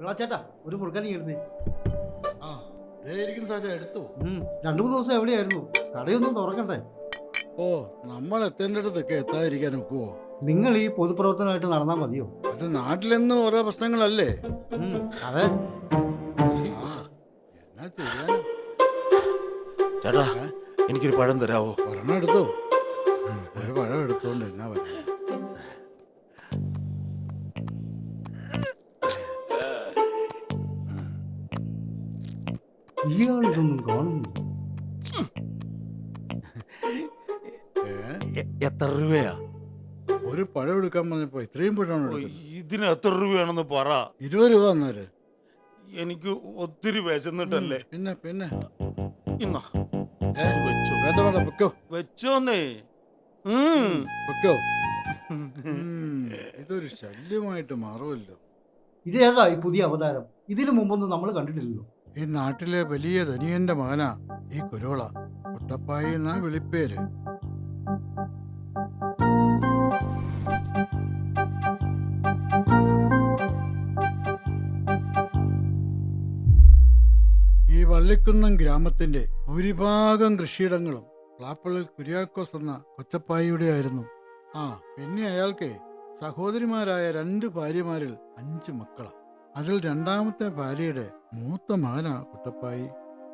വിളാച്ചേട്ടാ ഒരു മുറുക്കനി ഇരുന്നേ. ആ ദേ ഇരിക്കുന്ന സാധനം എടുത്തു. രണ്ടു മൂന്ന് ദിവസം എവിടെയായിരുന്നു? കടയൊന്നും തുറക്കണ്ടേ? ഓ നമ്മൾ എത്തേണ്ടടുത്തൊക്കെ എത്താതിരിക്കാൻ ഒക്കുവോ? നിങ്ങൾ ഈ പൊതുപ്രവർത്തനമായിട്ട് നടന്നാൽ മതിയോ? അത് നാട്ടിലെന്നും ഓരോ പ്രശ്നങ്ങളല്ലേ? അതെ. ആ എന്നാ ചെയ്യാൻ ചേട്ടാ എനിക്കൊരു പഴം തരാവോ? ഒരെണ്ണം എടുത്തോ. ഒരു പഴം എടുത്തോണ്ട് എന്നാ പറയാ ഇയാളിതൊന്നും കാണുന്നു 건. എ- എത്ര രൂപയാ? ഒരു പഴം എടുക്കാൻ പറഞ്ഞപ്പോ ഇത്രയും പഴമാണ് എടുക്കുന്നത് ഇതിന് എത്ര രൂപയാണെന്ന് പറ. ഇരുപത് രൂപ തന്നേര്. എനിക്ക് ഒത്തിരി വിശന്നിട്ടല്ലേ? പിന്നെ പിന്നെ. ഇന്നാ ഏ? ഇത് വെച്ചോ. വേണ്ട വേണ്ട പൊക്കോ വെച്ചോന്നേ. ഉം. പൊക്കോ ഉം, ഇതൊരു ശല്യമായിട്ട് മാറുമല്ലോ. ഇത് ഏതാ ഈ പുതിയ അവതാരം? ഇതിനു മുമ്പൊന്നും നമ്മൾ കണ്ടിട്ടില്ലല്ലോ. ഈ നാട്ടിലെ വലിയ ധനിയന്റെ മകനാ ഈ കുരുവള. കുട്ടപ്പായി എന്നാ വിളിപ്പേര്. ഈ വള്ളിക്കുന്നം ഗ്രാമത്തിന്റെ ഭൂരിഭാഗം കൃഷിയിടങ്ങളും പ്ലാപ്പള്ളിൽ കുര്യാക്കോസ് എന്ന കൊച്ചപ്പായിയുടെ ആയിരുന്നു. ആ പിന്നെ അയാൾക്ക് സഹോദരിമാരായ രണ്ട് ഭാര്യമാരിൽ അഞ്ച് മക്കളാണ് അതിൽ രണ്ടാമത്തെ ഭാര്യയുടെ മൂത്ത മകനാ കുട്ടപ്പായി.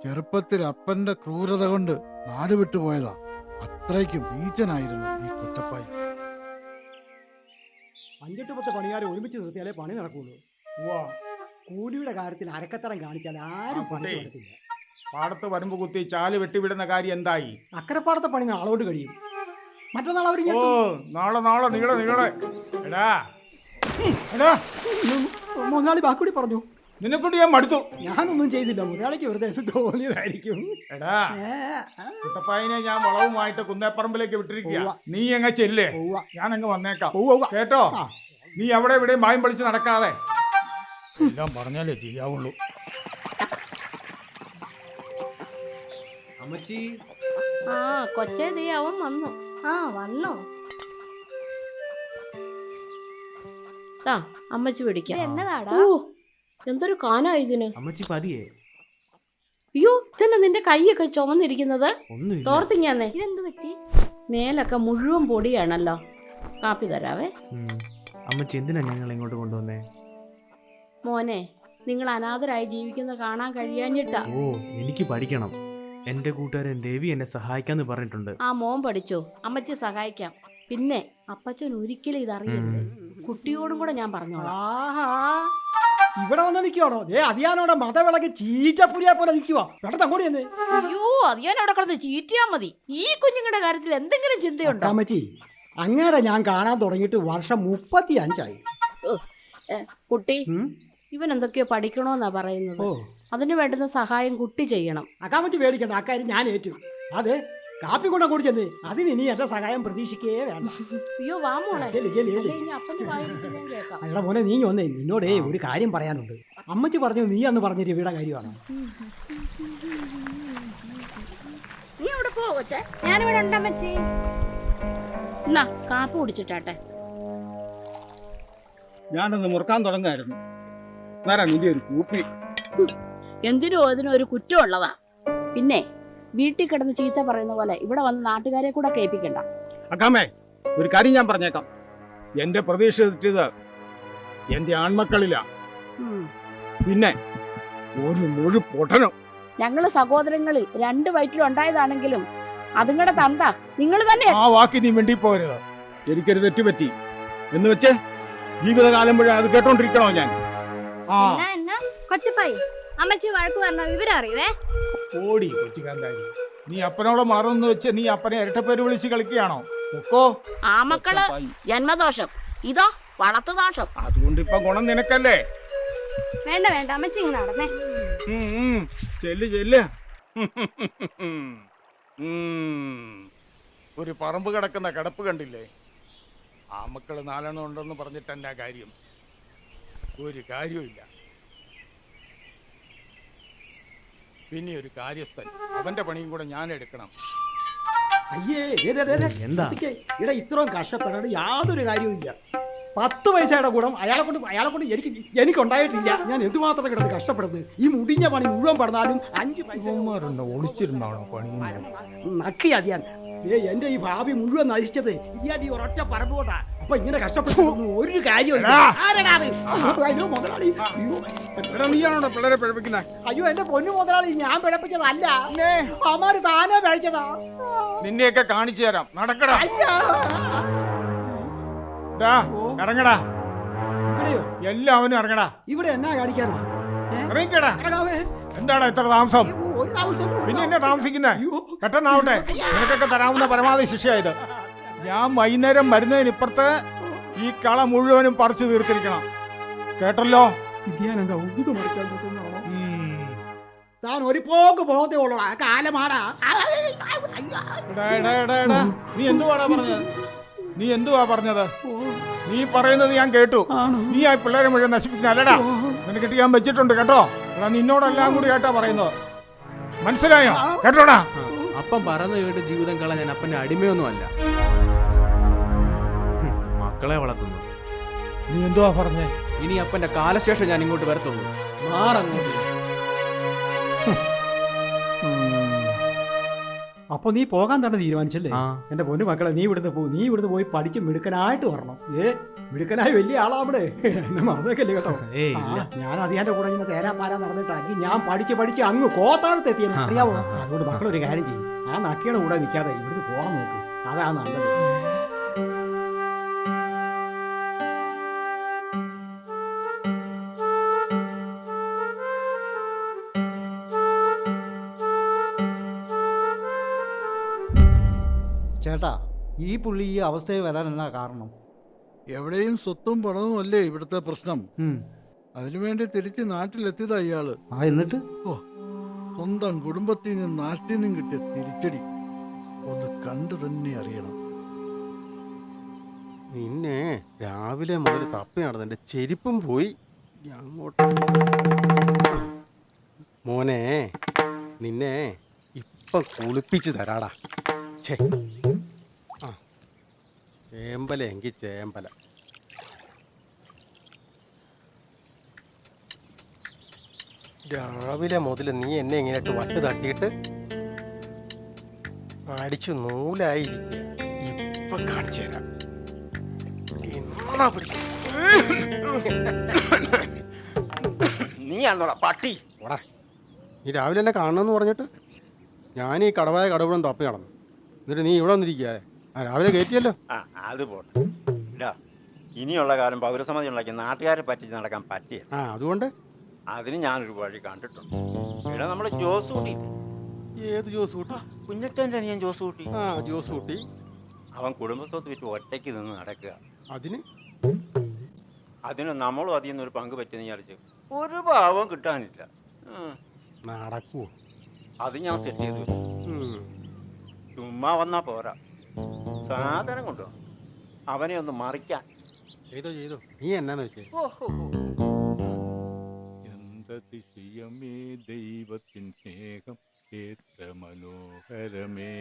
ചെറുപ്പത്തിൽ അപ്പന്റെ ക്രൂരത കൊണ്ട് നാട് വിട്ടുപോയതാ അത്രയ്ക്കും നീച്ചനായിരുന്നു ഈ കുട്ടപ്പായി. അഞ്ചെട്ട് പത്ത് പണിക്കാരെ ഒരുമിച്ച് നിർത്തിയാലേ പണി നടക്കുള്ളൂ. കൂലിയുടെ കാര്യത്തിൽ അരക്കത്തരം കാണിച്ചാൽ ആരും പണി നടക്കില്ല പാടത്ത് വരുമ്പ് കുത്തി ചാൽ വെട്ടിവിടുന്ന കാര്യം എന്തായി? അക്കരപ്പാടത്തെ പണി നാളോട് കഴിയും. മറ്റന്നാൾ അവർ ഓ നാളെ നാളെ നീളെ നീളെ. എടാ. എടാ. മുതലാളി ബാക്കുടി പറഞ്ഞു. നിന്നെക്കൊണ്ട് ഞാൻ മടുത്തു. ഞാനൊന്നും ചെയ്തില്ല. മുതലാളിക്ക് വെറുതെ തോന്നിയതായിരിക്കും. എടാ ഞാൻ വളവുമായിട്ട് കുന്നേപ്പറമ്പിലേക്ക് വിട്ടിരിക്കുക. നീ എങ്ങ ചെല്ലേ. ഞാൻ അങ്ങ് വന്നേക്കാം. കേട്ടോ? നീ അവിടെ ഇവിടെ മായം പളിച്ച് നടക്കാതെ. എല്ലാം പറഞ്ഞാലേ ചെയ്യാവുള്ളൂ. അമ്മച്ചി. ആ കൊച്ചേ നീ അവൻ വന്നു. ആ വന്നോ? ആ അമ്മച്ചി പിടിക്കാം. എന്നതാടാ? ഓ എന്തൊരു കാനാ ഇതിന്? അമ്മച്ചി പതിയെ. അയ്യോ ഇതന്നെ നിന്റെ കൈയൊക്കെ ചുമന്നിരിക്കുന്നത്? തോർത്തിങ്ങാന്നേ. ഇതെന്ത് പറ്റി? മേലൊക്കെ മുഴുവൻ പൊടിയാണല്ലോ. കാപ്പി തരാവേ. അമ്മച്ചി എന്തിനാ ഞങ്ങൾ ഇങ്ങോട്ട് കൊണ്ടുവന്നേ? മോനെ നിങ്ങൾ അനാഥരായി ജീവിക്കുന്ന കാണാൻ കഴിയാഞ്ഞിട്ടാ. ഓ എനിക്ക് പഠിക്കണം. എന്റെ കൂട്ടുകാരൻ രവി എന്നെ സഹായിക്കാന്ന് പറഞ്ഞിട്ടുണ്ട്. ആ മോൻ പഠിച്ചു. അമ്മച്ചി സഹായിക്കാം. പിന്നെ അപ്പച്ചൻ ഒരിക്കലും ഇതറിയരുത്. കുട്ടിയോടും കൂടെ ഞാൻ പറഞ്ഞോളാം. ആഹാ. ഇവിടെ വന്ന് നിൽക്കുവാണോ ഏ അതിയാനോടെ മതവിളക്ക് ചീറ്റപ്പുരിയെ പോലെ നിൽക്കുക പെട്ടെന്ന് അങ്ങോട്ട് ചെന്ന്. അയ്യോ അത് ഞാൻ അവിടെ കിടന്ന് ചീറ്റിയാ മതി. ഈ കുഞ്ഞുങ്ങളുടെ കാര്യത്തിൽ എന്തെങ്കിലും ചിന്തയുണ്ടോ? അമ്മച്ചി അങ്ങനെ ഞാൻ കാണാൻ തുടങ്ങിയിട്ട് വർഷം മുപ്പത്തി അഞ്ചായി കുട്ടി ഉം? ഇവൻ എന്തൊക്കെയോ പഠിക്കണോന്നാ പറയുന്നത്. ഓ. അതിന് വേണ്ടുന്ന സഹായം കുട്ടി ചെയ്യണം. അക്കാമച്ചി പേടിക്കണ്ട അക്കാര്യം ഞാൻ ഏറ്റു. അത് കാപ്പി കൊണ്ട കൂടി ചെന്ന് അതിന് ഇനി എന്റെ സഹായം പ്രതീക്ഷിക്കേ വേണ്ട. അയ്യോ വാ മോളെ. ചെല്ല്, ചെല്ല്, ചെല്ല്. അല്ലേ ഇനി അപ്പന്റെ വായിരിക്കുന്നതും കേൾക്കാം. അയാളെ മോനെ നീ ഒന്നേ നിന്നോടേ ഒരു കാര്യം പറയാനുണ്ട്. അമ്മച്ചി പറഞ്ഞു നീ അന്ന് പറഞ്ഞ രവിയുടെ കാര്യമാണ്. നീ അവിടെ പോ കൊച്ചേ. ഞാനിവിടെ ഉണ്ടമ്മച്ചി എന്നാ കാപ്പി കുടിച്ചിട്ടാട്ടെ. ഞാനൊന്ന് മുറുക്കാൻ തുടങ്ങായിരുന്നു. നേരം നിന്റെ ഒരു കൂപ്പി. എന്തിനോ അതിനൊരു ഒരു കുറ്റം ഉള്ളതാ പിന്നെ വീട്ടിൽ കിടന്ന് ചീത്ത പറയുന്ന പോലെ ഇവിടെ വന്ന് നാട്ടുകാരെ കൂടെ കേൾപ്പിക്കണ്ട. അക്കാമേ ഒരു കാര്യം ഞാൻ പറഞ്ഞേക്കാം. എന്റെ പ്രതീക്ഷ തെറ്റിയത് എന്റെ ആൺമക്കളില. പിന്നെ ഒരു മുഴു പൊട്ടനും. ഞങ്ങൾ സഹോദരങ്ങളിൽ രണ്ട് വയറ്റിലുണ്ടായതാണെങ്കിലും അതുങ്ങളുടെ തന്ത നിങ്ങൾ തന്നെ. ആ വാക്ക് നീ വേണ്ടി പോരുത് എനിക്കൊരു തെറ്റുപറ്റി. എന്ന് വെച്ച് ജീവിതകാലം മുഴുവൻ അത് കേട്ടോണ്ടിരിക്കണോ ഞാൻ? ആ. കൊച്ചപ്പായി അമ്മച്ചി വഴക്ക് പറഞ്ഞ വിവരം അറിയുവേ? ഓടി കൊച്ചു കാന്താരി നീ അപ്പനോട് മാറുമെന്ന് വെച്ച് നീ അപ്പനെ ഇരട്ടപ്പേര് വിളിച്ച് കളിക്കുകയാണോ? ഒക്കോ ആ മക്കൾ ജന്മദോഷം. ഇതോ വളർത്തുദോഷം അതുകൊണ്ട് ഇപ്പൊ ഗുണം നിനക്കല്ലേ? വേണ്ട വേണ്ട. അമ്മച്ചി ഇങ്ങനെ നടന്നേ. ചെല്ല് ചെല്ല്. ഒരു പറമ്പ് കിടക്കുന്ന കിടപ്പ് കണ്ടില്ലേ? ആ മക്കൾ നാലെണ്ണം ഉണ്ടെന്ന് പറഞ്ഞിട്ട് എന്നാ കാര്യം? ഒരു കാര്യവുമില്ല. പിന്നെ ഒരു കാര്യസ്ഥൻ. അവന്റെ പണിയും കൂടെ ഞാൻ എടുക്കണം. അയ്യേ ദേ, ദേ, ദേ, ദേ. എന്താ? നിർത്തിക്കേ. ഇടാ ഇത്രയും കഷ്ടപ്പെടാണ്ട് യാതൊരു കാര്യവുമില്ല പത്ത് പൈസയുടെ ഗുണം അയാളെ കൊണ്ട് അയാളെ കൊണ്ട് എനിക്ക് എനിക്കുണ്ടായിട്ടില്ല. ഞാൻ എന്തുമാത്രം കിടന്ന് കഷ്ടപ്പെടുന്നത്? ഈ മുടിഞ്ഞ പണി മുഴുവൻ പറഞ്ഞാലും അഞ്ച് പൈസ ഒളിച്ചിരുന്നാണോ പണി നക്കി അതിയാൻ ഏ എന്റെ ഈ ഭാവി മുഴുവൻ നശിച്ചത് ഇതിയാ ഈ ഒരൊറ്റ പറമ്പ് കൊണ്ടാ അപ്പൊ ഇങ്ങനെ കഷ്ടപ്പെട്ടു ഒരു? അയ്യോ. മുതലാളി നീയാണോ പിള്ളേരെ പഴപ്പിക്കുന്നത് അയ്യോ എന്റെ പൊന്നു മുതലാളി ഞാൻ പിഴപ്പിച്ചതല്ല അമാര് താനേ പിഴച്ചതാ നിന്നെയൊക്കെ കാണിച്ചു തരാം. നടക്കടാ. ഇറങ്ങടാ. എല്ലാവനും ഇറങ്ങടാ. ഇവിടെ എന്നാ കാണിക്കാനോ? ഇറങ്ങിക്കടാ. ഇറങ്ങാവേ എന്താണ് ഇത്ര താമസം? പിന്നെ എന്നെ താമസിക്കുന്നേ? പെട്ടെന്നാവട്ടെ. നിനക്കൊക്കെ തരാവുന്ന പരമാവധി ശിക്ഷയായത്. ഞാൻ വൈകുന്നേരം വരുന്നതിന് ഇപ്പുറത്ത് ഈ കള മുഴുവനും പറിച്ചു തീർത്തിരിക്കണം. കേട്ടല്ലോ? താൻ ഒരു പോക്ക് ബോധേ ഉള്ളൂ കാലമാടാ. നീ എന്തുവാടാ പറഞ്ഞത്? നീ എന്തുവാ പറഞ്ഞത്? നീ പറയുന്നത് ഞാൻ കേട്ടു. നീ ആ പിള്ളേരെ മുഴുവൻ നശിപ്പിക്കുന്ന അല്ലടാ നിനക്ക് ഞാൻ വെച്ചിട്ടുണ്ട് കേട്ടോ? എടാ നിന്നോടെല്ലാം കൂടി കേട്ടാ പറയുന്നത്. മനസ്സിലായോ? കേട്ടോടാ? അപ്പം പറഞ്ഞു കേട്ട് ജീവിതം കളയാൻ അപ്പന്റെ അടിമയൊന്നുമല്ല. അല്ല മക്കളെ വളർത്തുന്നു. നീ എന്തുവാ പറഞ്ഞേ? ഇനി അപ്പന്റെ കാലശേഷം ഞാൻ ഇങ്ങോട്ട് വരത്തുള്ളൂ. മാറങ്ങോട്ട് അപ്പൊ നീ പോകാൻ തന്നെ തീരുമാനിച്ചല്ലേ? എന്റെ പൊന്നു മക്കളെ നീ ഇവിടുന്ന് പോ നീ ഇവിടുന്ന് പോയി പഠിച്ച് മിടുക്കനായിട്ട് വരണം. ഏ? മിടുക്കനായി വലിയ ആളാവിടെ എന്നെ മറന്നേക്കല്ലേ കേട്ടോ. ഞാൻ അതിന്റെ കൂടെ ഇങ്ങനെ തേരാ പാരാ നടന്നിട്ടാക്കി ഞാൻ പഠിച്ച് പഠിച്ച് അങ്ങ് കോത്താഴത്ത് എത്തിയത് അറിയാവോ. അതുകൊണ്ട് മക്കൾ ഒരു കാര്യം ചെയ്യും. ആ നക്കിയുടെ കൂടെ നിൽക്കാതെ ഇവിടുന്ന് പോകാൻ നോക്ക്. അതാ നല്ലത്. ചേട്ടാ ഈ പുള്ളി ഈ അവസ്ഥയിൽ വരാൻ എന്നാ കാരണം? എവിടെയും സ്വത്തും പണവും അല്ലേ ഇവിടുത്തെ പ്രശ്നം. അതിനുവേണ്ടി തിരിച്ച് നാട്ടിലെത്തിയതാ ഇയാൾ. ആ എന്നിട്ട്? ഓ സ്വന്തം കുടുംബത്തിൽ നിന്നും നാട്ടിൽ നിന്നും കിട്ടിയ തിരിച്ചടി ഒന്ന് കണ്ടു തന്നെ അറിയണം. നിന്നെ രാവിലെ മുതൽ തപ്പി നടന്ന് എന്റെ ചെരുപ്പും പോയി. അങ്ങോട്ട്. മോനെ നിന്നെ ഇപ്പം കുളിപ്പിച്ച് തരാടാ. ഛേ. ചേമ്പല എങ്കിൽ ചേമ്പല. രാവിലെ മുതൽ നീ എന്നെ ഇങ്ങനെയിട്ട് വട്ട് തട്ടിയിട്ട് അടിച്ചു നൂലായിരിക്കുക ഇപ്പൊ കാണിച്ചു തരാം. നീ ആണോടാ പട്ടി. പോടാ. നീ രാവിലെ എന്നെ കാണണമെന്ന് പറഞ്ഞിട്ട് ഞാൻ ഈ കടവായ കടവിടം തപ്പി നടന്നു. എന്നിട്ട് നീ ഇവിടെ വന്നിരിക്കുക ആ രാവിലെ കയറ്റിയല്ലോ ആ അത് പോട്ടെ. ഇടാ ഇനിയുള്ള കാലം പൗരസമിതി ഉണ്ടാക്കി നാട്ടുകാരെ പറ്റിച്ച് നടക്കാൻ പറ്റിയ ആ അതുകൊണ്ട്? അതിന് ഞാനൊരു വഴി കണ്ടിട്ടുണ്ട്. ഇവിടെ നമ്മൾ ജോസ് ഏത് ജോസ് കൂട്ടി? കുഞ്ഞത്തന്റെ ഞാൻ ജോസ് കൂട്ടി. ആ ജോസ് കൂട്ടി. അവൻ കുടുംബസ്വത്ത് വിറ്റ് ഒറ്റയ്ക്ക് നിന്ന് നടക്കുക. അതിന്? അതിന് നമ്മളും അതിൽ നിന്നൊരു പങ്ക് പറ്റിയെന്ന് വിചാരിച്ചു ഒരു ഭാവം കിട്ടാനില്ല. നടക്കുവോ? അത് ഞാൻ സെറ്റ് ചെയ്തു. ചുമ്മാ വന്നാ പോരാ. സാധനം കൊണ്ടോ അവനെ ഒന്ന് മറിക്കാൻ. ചെയ്തോ ചെയ്തോ. നീ എന്നാന്ന് വെച്ചേ? എന്തതിശയമേ ദൈവത്തിൻ സ്നേഹം എത്ര മനോഹരമേ.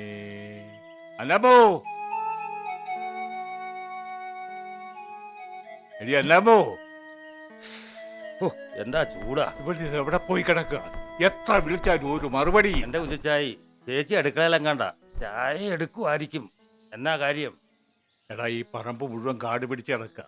അന്നമ്മോ എടി എന്താ ചൂടാ? ഇവിടെ എവിടെ പോയി കിടക്കുക? എത്ര വിളിച്ചാലും ഒരു മറുപടി. എന്റെ ഉച്ചച്ചായി ചേച്ചി അടുക്കളയിലെങ്ങാണ്ട ചായ എടുക്കുമായിരിക്കും എന്നാ കാര്യം? എടാ ഈ പറമ്പ് മുഴുവൻ കാട് പിടിച്ച് കിടക്കുക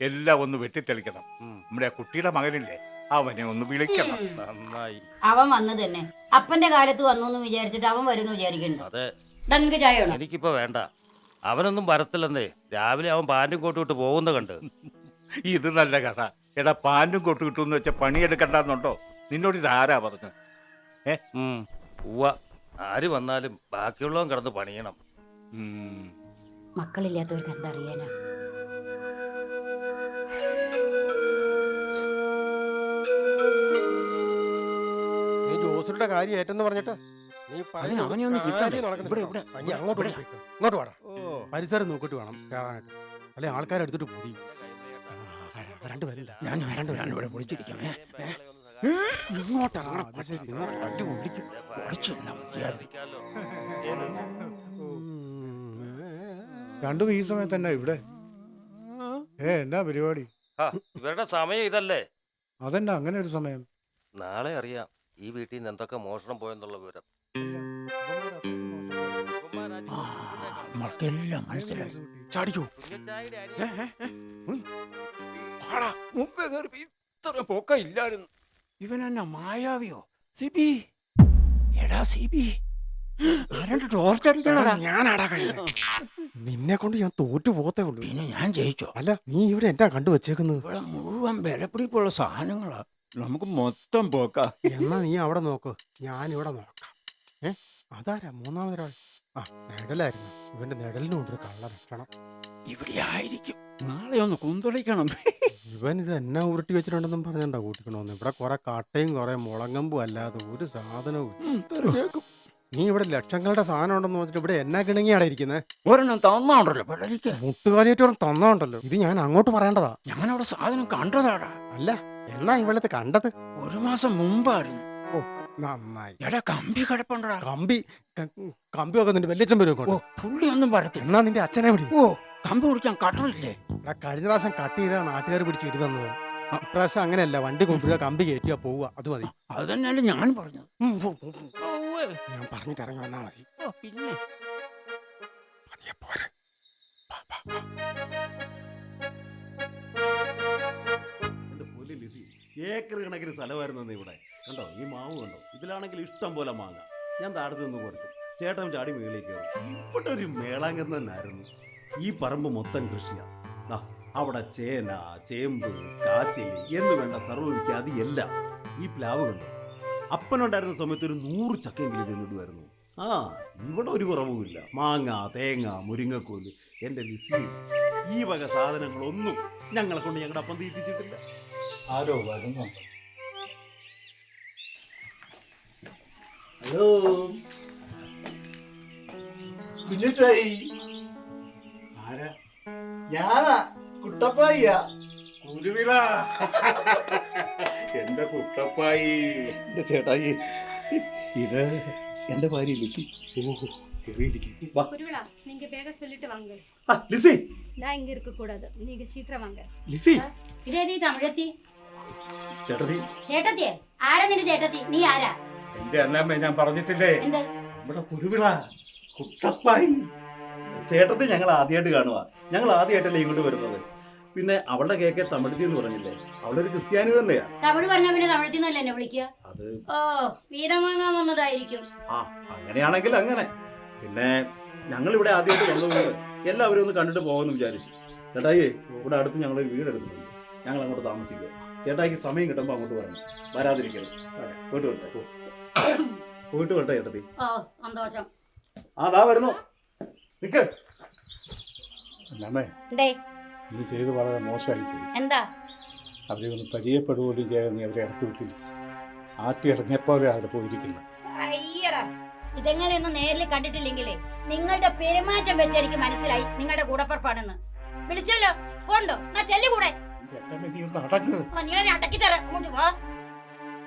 എല്ലാം ഒന്ന് വെട്ടിത്തെളിക്കണം. നമ്മുടെ കുട്ടിയുടെ മകനില്ലേ അവനെ ഒന്ന് വിളിക്കണം. നന്നായി. അവൻ വന്നു തന്നെ. അപ്പന്റെ കാലത്ത് വന്നു എന്ന് വിചാരിച്ചിട്ട് അവൻ വരുന്നു വിചാരിക്കുന്നു അതെ. എടാ നിനക്ക് ചായ വേണം? എനിക്കിപ്പോ വേണ്ട. അവനൊന്നും വരത്തില്ലെന്നേ. രാവിലെ അവൻ പാന്റും കോട്ടും ഇട്ട് പോകുന്ന കണ്ട്. ഇത് നല്ല കഥ. എടാ പാന്റും കൊട്ടു കിട്ടുമെന്ന് വെച്ചാൽ പണിയെടുക്കണ്ടെന്നുണ്ടോ? നിന്നോട് ഇത് ആരാ പറഞ്ഞു ഉം, ഉവ്വ. ആര് വന്നാലും ബാക്കിയുള്ളവൻ കിടന്ന് പണിയണം. മക്കളില്ലാത്തവർക്ക് എന്താ അറിയാനാ? നീ ജോസിയുടെ കാര്യം ഏറ്റെന്ന് പറഞ്ഞിട്ട് നീ അതിന് അവനെ ഒന്ന് കാര്യം കിട്ടണ്ടേ? നടക്കുന്നില്ല. ഇവിടെ, ഇവിടെ, നീ അങ്ങോട്ട് ഇവിടെ. പോയിക്കോ. ഇങ്ങോട്ട് വാടാ. പരിസരം നോക്കിട്ട് വേണം കയറാനായിട്ട്. അല്ലെ പോയി ഞാൻ വരണ്ട ഇവിടെ പൊളിച്ചു രണ്ടും ഈ സമയത്ത് തന്നെ ഇവിടെ? ഏ എന്നാ പരിപാടി? ഇവരുടെ സമയം ഇതല്ലേ? അതെന്നാ അങ്ങനെ ഒരു സമയം? നാളെ അറിയാം ഈ വീട്ടിൽ നിന്ന് എന്തൊക്കെ മോഷണം പോയെന്നുള്ള വിവരം. നമ്മൾക്കെല്ലാം മനസ്സിലായി. ചാടിക്കൂ. മുമ്പേ കയറി ഇത്ര പൊക്ക ഇല്ലായിരുന്നു. ഇവൻ എന്നാ മായാവിയോ? സിബി. എടാ സിബി. ആരണ്ട് ടോർച്ച് അടിക്കണടാ? ഞാനാടാ കഴിഞ്ഞത് നിന്നെ കൊണ്ട് ഞാൻ തോറ്റു പോത്തേ ഉള്ളൂ. പിന്നെ ഞാൻ ജയിച്ചോ? അല്ല നീ ഇവിടെ എന്താ കണ്ടു വെച്ചേക്കുന്നത്? ഇവിടെ മുഴുവൻ വിലപിടിപ്പുള്ള സാധനങ്ങളാ. നമുക്ക് മൊത്തം പോക്ക. എന്നാ നീ അവിടെ നോക്ക്. ഞാൻ ഇവിടെ നോക്കാം. ഏ? അതാരാ? മൂന്നാമതൊരാൾ. ആ നിഴലായിരുന്നു ഇവന്റെ നിഴലിനുണ്ട് ഒരു കള്ള വെക്കണം ഇവിടെ ആയിരിക്കും. നാളെ ഒന്ന് കുന്തുളിക്കണം. ഇവൻ ഇത് എന്നാ ഉരുട്ടി വെച്ചിട്ടുണ്ടെന്നും പറഞ്ഞാ കൂട്ടിക്കണോന്ന്. ഇവിടെ കുറെ കട്ടയും കുറെ മുളങ്കമ്പും അല്ലാതെ ഒരു സാധനവും. നീ ഇവിടെ ലക്ഷങ്ങളുടെ സാധനം ഉണ്ടെന്ന് പറഞ്ഞിട്ട് ഇവിടെ എന്നാ കിണങ്ങിയാണ് ഇരിക്കുന്നത് ഒരെണ്ണം തന്നോണ്ടല്ലോ വെള്ളരിക്ക മുട്ടുകാലിയേറ്റോളം തന്നോണ്ടല്ലോ ഇത് ഞാൻ അങ്ങോട്ട് പറയേണ്ടതാ. ഞാനവിടെ സാധനം കണ്ടതാടാ. അല്ല എന്നാ ഇവിടുത്തെ കണ്ടത്? ഒരു മാസം മുമ്പായിരുന്നു. നന്നായി. എടാ കമ്പി കിടപ്പുണ്ടടാ. കമ്പി ക- കമ്പിയൊക്കെ നിന്റെ വല്യച്ഛൻ വരും ഓ പുള്ളി ഒന്നും എന്നാ നിന്റെ അച്ഛനെ വിളി. ഓ കമ്പി കുടിക്കാൻ കട്ടറില്ലേ? കഴിഞ്ഞ പ്രാവശ്യം കട്ട് ചെയ്ത നാട്ടുകാർ പിടിച്ച് ഇടി തന്നത് ഇപ്രാവശ്യം അങ്ങനെയല്ല. വണ്ടി കൊണ്ടുവരിക കമ്പി കയറ്റിയാ പോവുക. അത് മതി. അത് തന്നെയല്ല ഞാൻ പറഞ്ഞത്. ഞാൻ പറഞ്ഞിട്ട് ഇറങ്ങി വന്നാ മതി. ഓ, പിന്നെ? പതിയെ പോരെ. വാ, വാ, വാ. എന്റെ പൊലി ലിസി ഏക്കർ കണക്കിന് സ്ഥലമായിരുന്നു ഇവിടെ. കണ്ടോ ഈ മാവ് കണ്ടോ? ഇതിലാണെങ്കിൽ ഇഷ്ടം പോലെ മാങ്ങ. ഞാൻ താഴത്ത് നിന്ന് കൊടുക്കും. ചേട്ടൻ ചാടി മേളിലേക്ക് കയറും. ഇവിടെ ഒരു മേളാങ്കം തന്നെയായിരുന്നു ഈ പറമ്പ് മൊത്തം കൃഷിയാ. ദാ, അവിടെ ചേന ചേമ്പ് കാച്ചിൽ എന്ന് വേണ്ട സർവവിഖ്യാതി എല്ലാം ഈ പ്ലാവ് കണ്ടു. അപ്പനുണ്ടായിരുന്ന സമയത്ത് ഒരു നൂറ് ചക്കെങ്കിലും തിന്നിടുമായിരുന്നു ആ ഇവിടെ ഒരു കുറവുമില്ല മാങ്ങ തേങ്ങ മുരിങ്ങക്കോൽ എന്റെ ലിസി ഈ വക സാധനങ്ങളൊന്നും ഞങ്ങളെ കൊണ്ട് ഞങ്ങളുടെ അപ്പം തീറ്റിച്ചിട്ടില്ല. ആരോ വരുന്നുണ്ട് ഹലോ. കുഞ്ഞുച്ചായി. ആരാ? ഞാനാ. കുട്ടപ്പായിയ കുരുവിള എന്റെ കുട്ടപ്പായി എന്റെ ചേട്ടായി ഇത് എന്റെ ഭാര്യ ലിസി ഓ കേറിയിരിക്കെ വാ குருவிழா நீங்க பேக சொல்லிட்டு வாங்க ആ, ലിസി நான் இங்க இருக்க கூடாது நீங்க சீக்கிரம் வாங்க ലിസി ഇതേതീ തമിഴത്തി ചേട്ടത്തി ചേട്ടത്തിയെ ആരാ നിന്റെ ചേട്ടത്തി നീ ആരാ എന്റെ അല്ലാമ്മ ഞാൻ പറഞ്ഞിട്ടില്ലേ എന്ത് നമ്മുടെ കുരുവിള കുട്ടപ്പായി ചേട്ടത്തെ ഞങ്ങൾ ആദ്യമായിട്ട് കാണുക ഞങ്ങൾ ആദ്യമായിട്ടല്ലേ ഇങ്ങോട്ട് വരുന്നത് പിന്നെ അവളുടെ കേക്കെ തമിഴ്ത്തി എന്ന് പറഞ്ഞില്ലേ? അവളൊരു ക്രിസ്ത്യാനി തന്നെയാ. തമിഴ് പറഞ്ഞ പിന്നെ തമിഴ്ത്തി എന്നല്ലേ എന്നെ വിളിക്കുക? അത് ഓ വീതം വാങ്ങാൻ വന്നതായിരിക്കും. ആ അങ്ങനെയാണെങ്കിൽ അങ്ങനെ. പിന്നെ ഞങ്ങൾ ഇവിടെ ആദ്യമായിട്ട് വന്നതുകൊണ്ട് എല്ലാവരും ഒന്ന് കണ്ടിട്ട് പോകാമെന്ന് വിചാരിച്ചു. ചേട്ടായി ഇവിടെ അടുത്ത് ഞങ്ങൾ വീട് എടുത്തിട്ടുണ്ട്. ഞങ്ങൾ അങ്ങോട്ട് താമസിക്കുക. ചേട്ടായിക്ക് സമയം കിട്ടുമ്പോൾ അങ്ങോട്ട് വരണം. വരാതിരിക്കരുത്. പോയിട്ട് വരട്ടെ. പോയിട്ട് വരട്ടെ ചേട്ടത്തി. ഓ സന്തോഷം. ആ ദാ വരുന്നു. നിക്ക്. അമ്മേ എന്തേ നീ ചെയ്ത് വളരെ മോശമായിപ്പോയി. എന്താ? അവരെ ഒന്ന് പരിചയപ്പെടുകയും ചെയ്യാൻ നീ അവരെ ഇറക്കി വിട്ടില്ല. ആട്ടി ഇറങ്ങിയപ്പോലെ അവിടെ പോയിരിക്കുന്നു അയ്യടാ ഇതെങ്ങനെയൊന്നും നേരിൽ കണ്ടിട്ടില്ലെങ്കിലേ നിങ്ങളുടെ പെരുമാറ്റം വെച്ച് എനിക്ക് മനസ്സിലായി നിങ്ങളുടെ കൂടപ്പുറപ്പാണെന്ന്. വിളിച്ചല്ലോ പോണ്ടോ? നാ ചെല്ലു കൂടെ. അടക്കി തരാം അങ്ങോട്ട് വാ.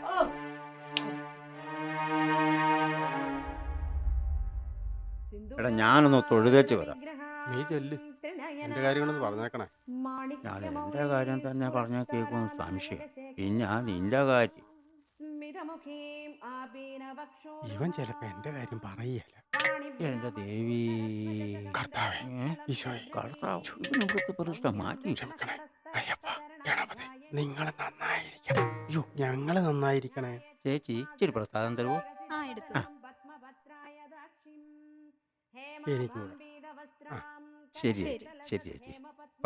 ഓ. എടാ ഞാനൊന്ന് തൊഴുതേച്ച് വരാം. നീ ചെല്ല്. എന്റെ കാര്യങ്ങളൊന്ന് പറഞ്ഞേക്കണേ. ഞാൻ എന്റെ കാര്യം തന്നെ പറഞ്ഞാൽ കേൾക്കുന്ന സംശയം. പിന്നെ ഞാൻ നിന്റെ കാര്യം. ഇവൻ ചിലപ്പോ എന്റെ കാര്യം പറയല്ല എന്റെ ദേവി. കർത്താവേ ഈശോയെ. കർത്താവ്. ഇവിടുത്തെ പ്രതിഷ്ഠ മാറ്റി. ക്ഷമിക്കണേ. അയ്യപ്പ ഗണപതി നിങ്ങൾ നന്നായിരിക്കണം. അയ്യോ ഞങ്ങൾ നന്നായിരിക്കണേ. ചേച്ചി ഇച്ചിരി പ്രസാദം തരുമോ എനിക്കൂടെ ശരി ശരി. ശരി ചേച്ചി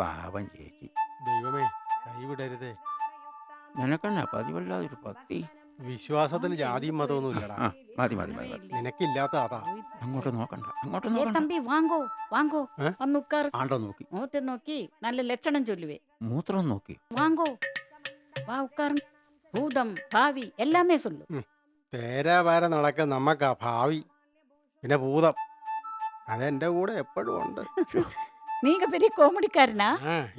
പാവം ചേച്ചി. ദൈവമേ കൈവിടരുതേ നിനക്കെന്നാ പതിവല്ലാതൊരു ഭക്തി? വിശ്വാസത്തിന് ജാതിയും മതമൊന്നും ഇല്ലടാ. ആ മതി മതി നിനക്കില്ലാത്ത അതാ. അങ്ങോട്ട് നോക്കണ്ട അങ്ങോട്ട് നോക്കണ്ട. തമ്പി വാങ്ങോ വാങ്ങോ. ഏ? വന്ന് ഉക്കാർ ആണ്ടോ നോക്കി. മുഖത്തെ നോക്കി നല്ല ലക്ഷണം ചൊല്ലുവേ. മൂത്രം നോക്കി. വാങ്ങോ. വാ ഉക്കാർ ഭൂതം ഭാവി എല്ലാമേ സൊല്ലു തേരാപാര നടക്ക നമ്മക്കാ ഭാവി. പിന്നെ ഭൂതം. അതെന്റെ കൂടെ എപ്പോഴും ഉണ്ട്. നീ பெரிய കോമഡിക്കാരനാ?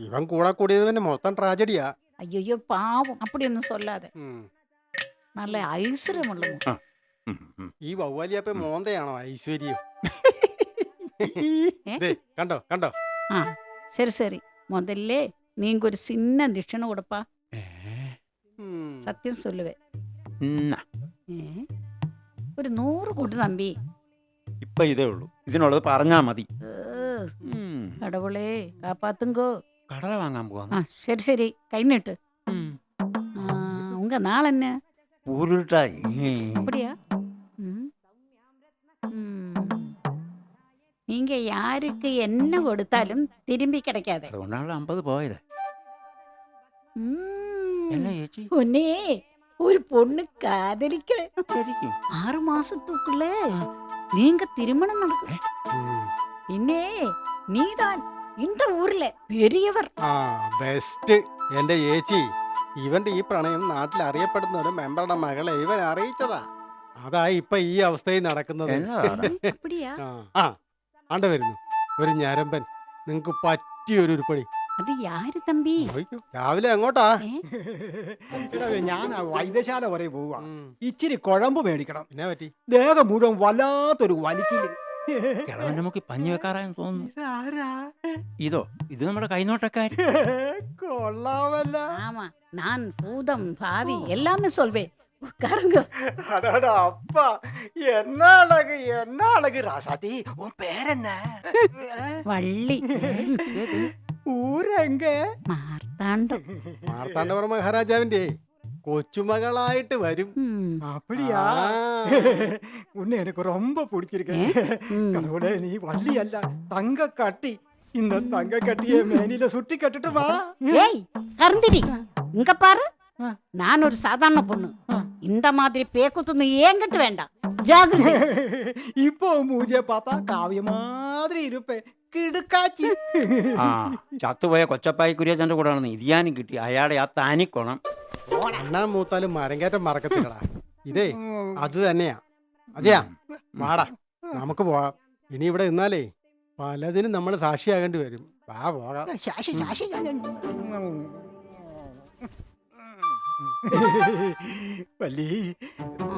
ഇവൻ കൂടെ കൂടിയത് പിന്നെ മൊത്തം ട്രാജഡിയാ അയ്യോ പാവം. അപ്പടിയൊന്നും ஒன்றும் നല്ല ഐശ്വര്യമുള്ള ഈ വവ്വാലിയപ്പ മോന്തയാണോ ഐശ്വര്യം കണ്ടോ കണ്ടോ? ആ ശരി ശരി. മോന്തല്ലേ നീങ്കൊരു സിന്ന சின்ன திஷனை സത്യം സൊല്ലുവേ. ഒരു നൂറ് കൂട്ട് തമ്പി. ഇപ്പൊ ഇതേ ഉള്ളൂ ഇതിനുള്ളത് പറഞ്ഞാ മതി ഏ, ഉം. കടവുളേ കാപ്പാത്തുങ്കോ കടല വാങ്ങാൻ പോവാം ആ ശരി ശരി കൈ നീട്ട് ആ, ഉങ്ക നാളെ என்ன ഊരുട്ടായി அப்படியா ம். ம். நீங்க யாருக்கு என்ன கொடுத்தாலும் திரும்பி கிடைக்காது അതുകൊണ്ടാണ് അമ്പത് പോയത് ம். എന്നാ ചേച്ചി பொண்ணே ஒரு பொண்ணு காதலிக்கிறேன் ശരിക്കും ஆறு மாசத்துக்குள்ள நீங்க திருமணம் நடக்கும் പിന്നെ നീതാൻ இந்த ஊர்ல பெரியவர் ആ ബെസ്റ്റ് എന്റെ ചേച്ചി ഇവന്റെ ഈ പ്രണയം നാട്ടിൽ അറിയപ്പെടുന്ന ഒരു മെമ്പറുടെ മകളെ ഇവൻ അറിയിച്ചതാ അതാ ഇപ്പൊ ഈ അവസ്ഥയിൽ നടക്കുന്നത് എന്നതാടാ அப்படியா ആ, ആ ആണ്ട വരുന്നു ഒരു ഞരമ്പൻ നിങ്ങക്ക് പറ്റിയൊരു ഉരുപ്പടി അത് യാര് തമ്പി അയ്യോ, രാവിലെ അങ്ങോട്ടാ ഏ? എടാ ഞാൻ ആ വൈദ്യശാല വരെ പോവാ ഉം, ഇച്ചിരി കുഴമ്പ് മേടിക്കണം എന്നാ പറ്റി ദേഹം മുഴുവൻ വല്ലാത്തൊരു വലിക്കില് കിളവൻ നമുക്ക് പഞ്ഞു വെക്കാറായെന്ന് തോന്നുന്നു ഇതാരാ? ഇതോ ഇത് നമ്മുടെ കൈനോട്ടക്കാരി കൊള്ളാമല്ല ஆமா நான் பூதம் பாவி எல்லாமே சொல்வேன் உட்காருங்க அடடா அப்பா என்ன அழகு என்ன அழகு ராசாத்தி உன் பேர் என்ன வள்ளி ഊരെങ്ക മാർത്താണ്ഡം മാർത്താണ്ഡവർമ്മ മഹാരാജാവിന്റെ കൊച്ചുമകളായിട്ട് വരും ம், அப்படியா ആ. உன்னை எனக்கு ரொம்ப பிடிச்சிருக்கு ம். கடவுளே நீ வள்ளி அல்ல தங்க கட்டி இந்த தங்க கட்டிய மேனில சுட்டி கட்டுட்டுமா ஏய் கருந்திரி இங்க பாரு நான் ஒரு சாதாரண பொண்ணு இந்த மாதிரி பேக்குத்துன்னு ஏங்கிட்டு வேண்டாம் ஜாகிரதை இப்போ மூஞ்சிய பார்த்தா காவிய மாதிரி இருப்பேன் കിടുക്കാച്ചി. ആ ചത്തുപോയ കൊച്ചപ്പായി കുര്യാച്ചന്റെ കൂടെ ആണെന്ന് ഇതിയാനും കിട്ടി. അയാളെ ആ താനിക്കോണം. അണ്ണാ മൂത്താലും മരങ്കേറ്റം മറക്കത്തില്ലടാ. ഇതേ അത് തന്നെയാ. അതെയാ വാടാ. നമുക്ക് പോവാം. ഇനി ഇവിടെ നിന്നാലേ പലതിനും നമ്മൾ സാക്ഷിയാകേണ്ടി വരും. വാ പോകാം. ശാശി ശാശി എനക്ക്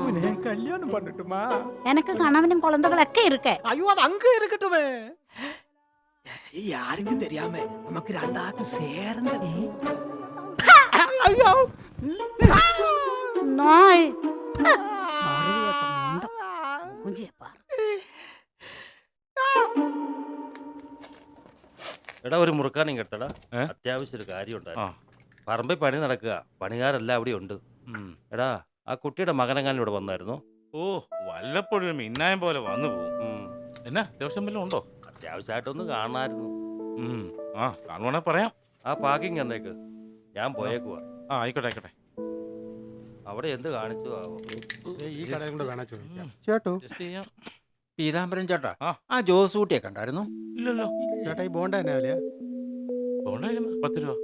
உனே കുളന്തകളൊക്കെ பண்ணட்டுமா അയ്യോ അത് അങ്ങ് எக்கே யாருக்கும் தெரியாம நமக்கு ரெண்டாக்கும் சேர்ந்து ஐயோ நாய் மூஞ்சிய பாரு എടാ ഒരു മുറുക്കാനും കേട്ടടാ അത്യാവശ്യം ഒരു കാര്യം ഉണ്ടായിരുന്നു പറമ്പിൽ പണി നടക്കുക പണിക്കാരെല്ലാം അവിടെ ഉണ്ട് എടാ ആ കുട്ടിയുടെ മകനെങ്ങാനും ഇവിടെ വന്നായിരുന്നു ഓ വല്ലപ്പോഴും മിന്നായം പോലെ വന്നു പോകും എന്നാ അത്യാവശ്യം വല്ലതും ഉണ്ടോ? അത്യാവശ്യമായിട്ടൊന്ന് കാണാമായിരുന്നു. ഉം. ആ കാണുവാണെ പറയാം. ആ പാക്കിങ് എന്നേക്ക്. ഞാൻ പോയേക്കുവാ. ആ ആയിക്കോട്ടെ ആയിക്കോട്ടെ. അവിടെ എന്ത് കാണിച്ചു ആവോ? ഈ കടയും കൂടെ വേണേ ചോദിക്കാം. ചേട്ടു ജസ്റ്റ് ചെയ്യാം. പീതാംബരം ചേട്ടാ ആ. ജോസ് കൂട്ടിയെ കണ്ടായിരുന്നു. ഇല്ലല്ലോ. ചേട്ടാ ഈ ബോണ്ട വിലയാ? പത്ത് രൂപ.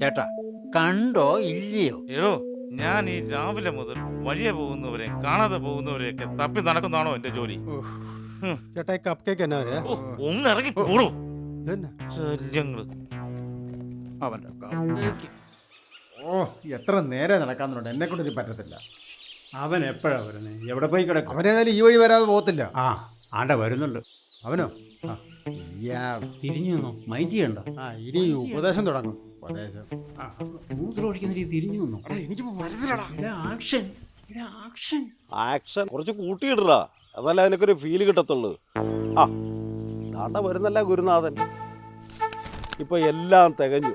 ചേട്ടാ കണ്ടോ ഇല്ലയോ? ഏടോ ഞാൻ ഈ രാവിലെ മുതൽ വഴിയെ പോകുന്നവരെ കാണാതെ പോകുന്നവരെയൊക്കെ തപ്പി നടക്കുന്നതാണോ എന്റെ ജോലി? ചേട്ടാ കപ്പ് കേക്ക് എന്നാ പറയാ? ഓ, ഒന്ന് ഇറങ്ങി പോടോ ഇതന്നെ. ശല്യങ്ങൾ. അവന്റെ ഓ എത്ര നേരെ നടക്കാന്നുണ്ട്. എന്നെ കൊണ്ട് ഇത് പറ്റത്തില്ല. അവൻ എപ്പോഴാ വരുന്നത് എവിടെ പോയി കിടക്കും? അവനേതായാലും ഈ വഴി വരാതെ പോകത്തില്ല. ആ ആണ്ട വരുന്നുണ്ട്. അവനോ? ആ. ഇയാൾ തിരിഞ്ഞു നിന്നോ? മൈൻഡ് ചെയ്യണ്ട. ആ ഇനി ഉപദേശം തുടങ്ങും. ഉപദേശം. മൂത്രമൊഴിക്കുന്ന രീതി തിരിഞ്ഞു നിന്നോ? ആക്ഷൻ. ആക്ഷൻ. ആക്ഷൻ. കുറച്ച് കൂട്ടിയിടറാ അതല്ല അതിനൊക്കെ ഫീൽ കിട്ടത്തുള്ളൂ. ആ നാണ്ട വരുന്നല്ല ഗുരുനാഥൻ. ഇപ്പൊ എല്ലാം തികഞ്ഞു.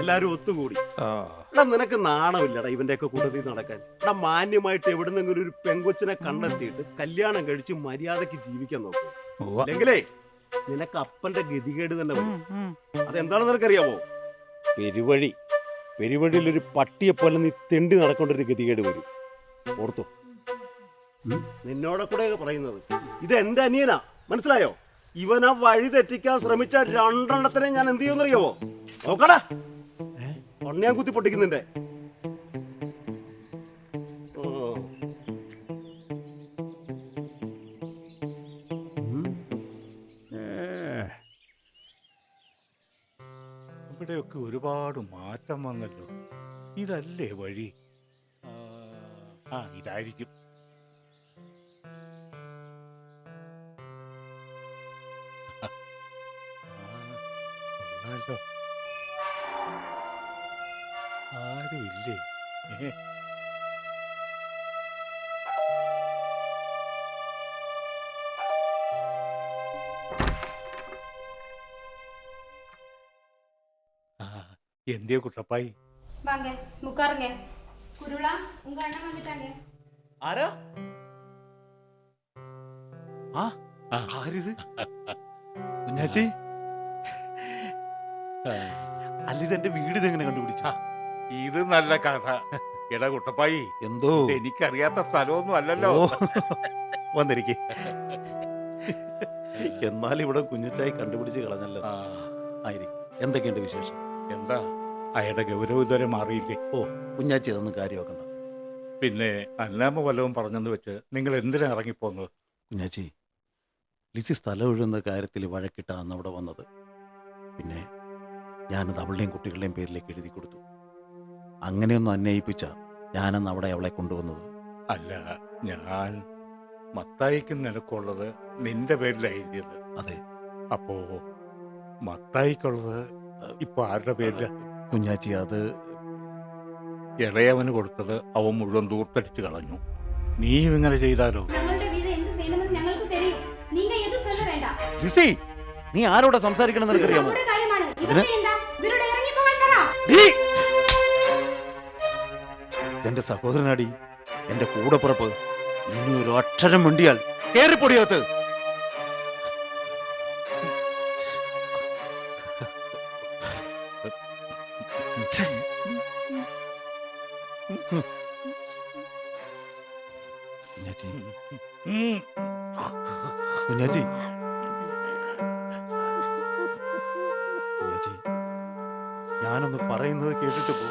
എല്ലാരും ഒത്തുകൂടി. എടാ നിനക്ക് നാണമില്ലടാ ഇവന്റെയൊക്കെ കൂട്ടത്തിൽ നടക്കാൻ. എടാ മാന്യമായിട്ട് എവിടുന്നെങ്കിലും ഒരു പെങ്കൊച്ചിനെ കണ്ടെത്തിയിട്ട് കല്യാണം കഴിച്ച് മര്യാദയ്ക്ക് ജീവിക്കാൻ നോക്കും. അല്ലെങ്കിലേ നിനക്ക് അപ്പന്റെ ഗതികേട് തന്നെ വരും. അതെന്താണെന്ന് നിനക്കറിയാമോ പെരുവഴി. പെരുവഴിയിൽ ഒരു പട്ടിയെ പോലെ നീ തെണ്ടി നടക്കേണ്ട ഒരു ഗതികേട് വരും. ഓർത്തു? നിന്നോടെ കൂടെ പറയുന്നത്. ഇത് എന്റെ അനിയനാ. മനസ്സിലായോ? ഇവനെ വഴി തെറ്റിക്കാൻ ശ്രമിച്ച രണ്ടെണ്ണത്തിനെ ഞാൻ എന്ത് ചെയ്യുമെന്നറിയാവോ? നോക്കടാ. ഒണ്ണയാൻ കുത്തി പൊട്ടിക്കുന്നുണ്ടേ. ഇവിടെയൊക്കെ ഒരുപാട് മാറ്റം വന്നല്ലോ. ഇതല്ലേ വഴി? ആ, ആ ഇതായിരിക്കും. എന്തിയെ കുട്ടപ്പായി வாங்க உட்காருங்க குருளா உங்க அண்ணன் வந்துட்டாங்க ആരാ ആ ആരിത് കുഞ്ഞാച്ചി അല്ല ഇതെന്റെ വീട് ഇതെങ്ങനെ കണ്ടുപിടിച്ച ഇത് നല്ല കഥ എടാ കുട്ടപ്പായി എന്തോ എനിക്കറിയാത്ത സ്ഥലമൊന്നും അല്ലല്ലോ ഓ, വന്നിരിക്കെ എന്നാൽ ഇവിടെ കുഞ്ഞച്ചായി കണ്ടുപിടിച്ച് കളഞ്ഞല്ലോ ആ, ആയിരിക്കും എന്തൊക്കെയുണ്ട് വിശേഷം എന്താ അയാളുടെ ഗൗരവം ഇതുവരെ മാറിയില്ലേ? ഓ കുഞ്ഞാച്ചി ഇതൊന്നും കാര്യമൊക്കെ ഉണ്ടോ പിന്നെ അല്ലാമ വല്ലവും പറഞ്ഞെന്ന് വെച്ച് നിങ്ങൾ എന്തിനാ ഇറങ്ങിപ്പോന്നത്? കുഞ്ഞാച്ചി ലിസി സ്ഥലം ഒഴുകുന്ന കാര്യത്തിൽ വഴക്കിട്ടാണ് അവിടെ വന്നത്. പിന്നെ ഞാനത് അവളുടെയും കുട്ടികളുടെയും പേരിലേക്ക് എഴുതി കൊടുത്തു. അങ്ങനെയൊന്നും അന്വയിപ്പിച്ച ഞാനന്ന് അവിടെ അവളെ കൊണ്ടുവന്നത്. അല്ല ഞാൻ മത്തായിക്ക് നിനക്കുള്ളത് നിന്റെ പേരിലാണ് എഴുതിയത്. അതെ. അപ്പോ മത്തായിക്കുള്ളത് ഇപ്പൊ ആരുടെ പേരില? കുഞ്ഞാച്ചി അത് ഇളയവന് കൊടുത്തത് അവൻ മുഴുവൻ ദൂർത്തടിച്ചു കളഞ്ഞു. നീയും ഇങ്ങനെ ചെയ്താലോ? നീ ആരോടെ സംസാരിക്കണം എന്നറിയാമോ എന്റെ സഹോദരനാടി എന്റെ കൂടെ പുറപ്പ് ഇനി ഒരു അക്ഷരം മിണ്ടിയാൽ കേറിപ്പൊടിയകത്ത് കുഞ്ഞാച്ചി ഞാനൊന്ന് പറയുന്നത് കേട്ടിട്ട് പോ.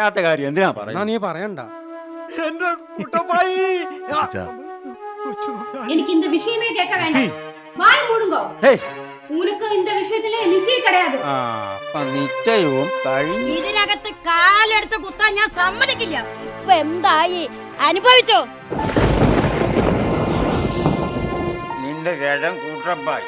നടക്കാത്ത കാര്യം എന്തിനാ പറയുന്നത് നീ പറയണ്ട അച്ഛാ, எனக்கு இந்த விஷயமே கேட்க வேண்டாம் வாய் மூடுங்க ഹേയ്. உனக்கு இந்த விஷயத்துல லிசி கிடையாது ആ അപ്പൊ നിശ്ചയവും കഴിഞ്ഞു ഇതിനകത്ത് കാലെടുത്ത് കുത്താൻ ഞാൻ സമ്മതിക്കില്ല ഇപ്പൊ എന്തായി അനുഭവിച്ചോ നിന്റെ രഥം കൂട്ടപ്പായി